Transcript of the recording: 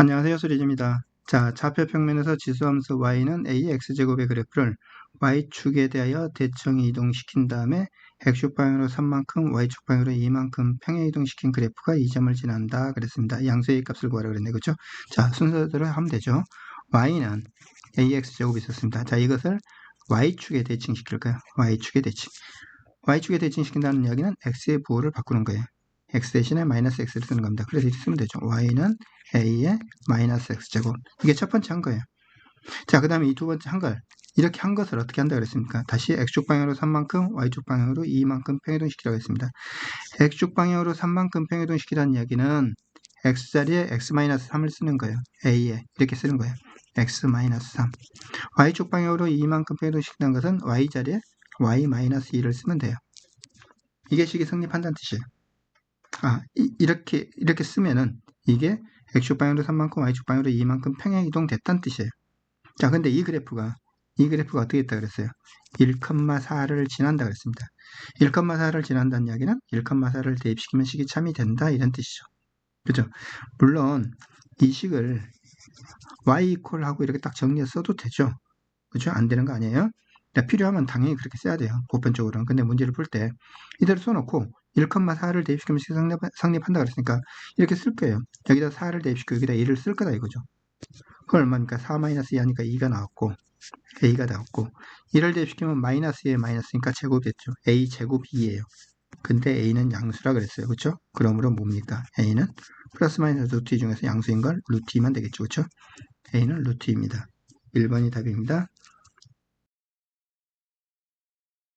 안녕하세요. 수리입니다. 자, 좌표 평면에서 지수함수 y는 a의 x제곱의 그래프를 y축에 대하여 대칭 이동시킨 다음에 x축 방향으로 3만큼, y축 방향으로 2만큼 평행 이동시킨 그래프가 이 점을 지난다 그랬습니다. 양수의 값을 구하라 그랬네. 그렇죠? 자, 순서대로 하면 되죠. y는 ax제곱이 있었습니다. 자, 이것을 y축에 대칭시킬까요? y축에 대칭. y축에 대칭시킨다는 이야기는 x의 부호를 바꾸는 거예요. X 대신에 마이너스 x를 쓰는 겁니다. 그래서 이렇게 쓰면 되죠. y는 a의 마이너스 x제곱. 이게 첫 번째 한 거예요. 자, 그 다음에 이 두 번째 한 걸. 이렇게 한 것을 어떻게 한다 그랬습니까? 다시 x축 방향으로 3만큼, y축 방향으로 2만큼 평이동시키라고 했습니다. x축 방향으로 3만큼 평이동시키라는 이야기는 x자리에 x-3을 쓰는 거예요. a에 이렇게 쓰는 거예요. x-3 y축 방향으로 2만큼 평이동시키는 것은 y자리에 y-2를 쓰면 돼요. 이게 식이 성립한다는 뜻이에요. 아, 이, 렇게 이렇게 쓰면은 이게 x축 방향으로 3만큼, y축 방향으로 2만큼 평행 이동됐다는 뜻이에요. 자, 근데 이 그래프가 이 그래프가 어떻게 됐다 그랬어요? 1,4를 지난다 그랬습니다. 1,4를 지난다는 이야기는 1,4를 대입시키면 식이 참이 된다 이런 뜻이죠. 그죠? 물론 이 식을 y 이퀄 하고 이렇게 딱 정리해서 써도 되죠. 그죠? 안 되는 거 아니에요? 필요하면 당연히 그렇게 써야 돼요. 보편적으로는. 근데 문제를 풀 때 이대로 써놓고 1,4를 대입시키면 성립, 성립한다 그랬으니까 이렇게 쓸 거예요. 여기다 4를 대입시키고 여기다 1을 쓸 거다 이거죠. 그건 얼마니까 4-2 하니까 2가 나왔고 a가 나왔고 1을 대입시키면 마이너스 2에 마이너스니까 제곱이겠죠. a 제곱 2예요. 근데 a는 양수라 그랬어요. 그렇죠? 그러므로 뭡니까? a는 플러스 마이너스 루트 2 중에서 양수인 걸 루트 2만 되겠죠. 그렇죠? a는 루트 2입니다. 1번이 답입니다.